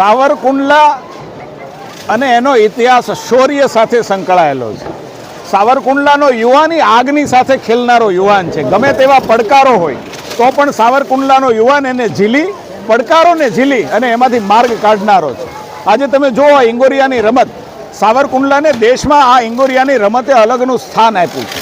સાવરકુંડલા અને એનો ઇતિહાસ શૌર્ય સાથે સંકળાયેલો છે. સાવરકુંડલાનો યુવાની આગની સાથે ખેલનારો યુવાન છે. ગમે તેવા પડકારો હોય, તો પણ સાવરકુંડલાનો યુવાન એને ઝીલી, પડકારોને ઝીલી અને એમાંથી માર્ગ કાઢનારો છે. આજે તમે જુઓ ઇંગોરિયાની રમત. સાવરકુંડલાને દેશમાં આ ઇંગોરિયાની રમતે અલગનું સ્થાન આપ્યું છે.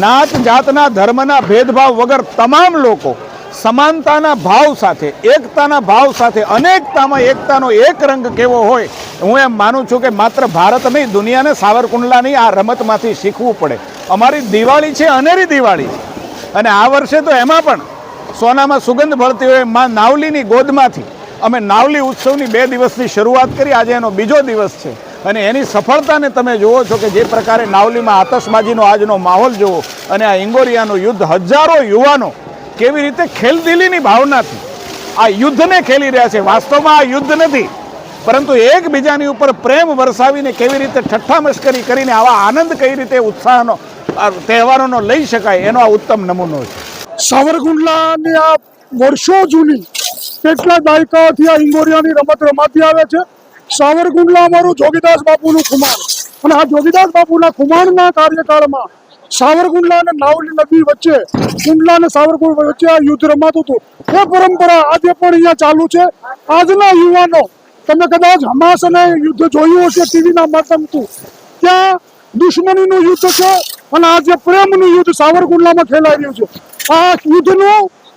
નાત જાતના ધર્મના ભેદભાવ વગર તમામ લોકો સમાનતાના ભાવ સાથે, એકતાના ભાવ સાથે, અનેકતામાં એકતાનો એક રંગ કેવો હોય, હું એમ માનું છું કે માત્ર ભારત નહીં, દુનિયાને સાવરકુંડલાની આ રમતમાંથી શીખવું પડે. અમારી દિવાળી છે, અનેરી દિવાળી. અને આ વર્ષે તો એમાં પણ સોનામાં સુગંધ ભળતી હોયમાં નાવલીની ગોદમાંથી. અમે નાવલી ઉત્સવની બે દિવસની શરૂઆત કરી, આજે એનો બીજો દિવસ છે. અને એની સફળતાને તમે જુઓ છો કે જે પ્રકારે નાવલીમાં આતશબાજીનો આજનો માહોલ જુઓ અને આ ઇંગોરિયાનું યુદ્ધ હજારો યુવાનો કેવી રીતે ખેલદિલીની ભાવનાથી? આ યુદ્ધને ખેલી રહ્યા છે. વાસ્તવમાં આ યુદ્ધ નથી. પરંતુ એકબીજાની ઉપર પ્રેમ વરસાવીને કેવી રીતે ઠઠ્ઠા મશ્કરી કરીને આવા આનંદ કઈ રીતે ઉત્સાહનો તહેવારોનો લઈ શકાય, એનો આ ઉત્તમ નમૂનો છે. સાવરકુંડલાની આ વર્ષો જૂની કેટલા દાયકાઓથી આ ઇંગોરિયાની રમત રમાતી આવે છે. સાવરકુંડલા અમારું જોગીદાસ બાપુનું કુમાર અને આ જોગીદાસ બાપુના કુમારના કાર્યકાળમાં સાવરકુંડલા અને નાવલી નદી વચ્ચે કુંડલા અને સાવરકુંડલા વચ્ચે આ યુદ્ધ રમાતું હતું. એ પરંપરા આજે પણ અહીંયા ચાલુ છે. આજના યુવાનો, તમે કદાચ હમાસ અને યુદ્ધ જોયું હશે, ટીવીના માધ્યમથી. ત્યાં દુશ્મનીનું યુદ્ધ છે અને આજે પ્રેમનું યુદ્ધ સાવરકુંડલામાં ખેલાઈ રહ્યું છે. આ યુદ્ધનો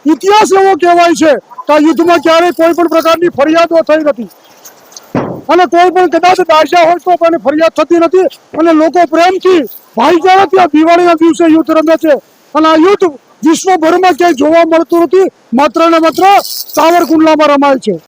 ઇતિહાસ એવો કહેવાય છે કે આ યુદ્ધમાં ક્યારેય કોઈ પણ પ્રકારની ફરિયાદો થઈ નથી. અને કોઈ પણ કદાચ દાઝ્યા હોય તો પણ ફરિયાદ થતી નથી. અને લોકો પ્રેમથી ભાઈચારાથી આ દિવાળીના દિવસે યુદ્ધ રમે છે. અને આ યુદ્ધ વિશ્વભરમાં ક્યાંય જોવા મળતું નથી. માત્ર ને માત્ર સાવરકુંડલામાં રમાય છે.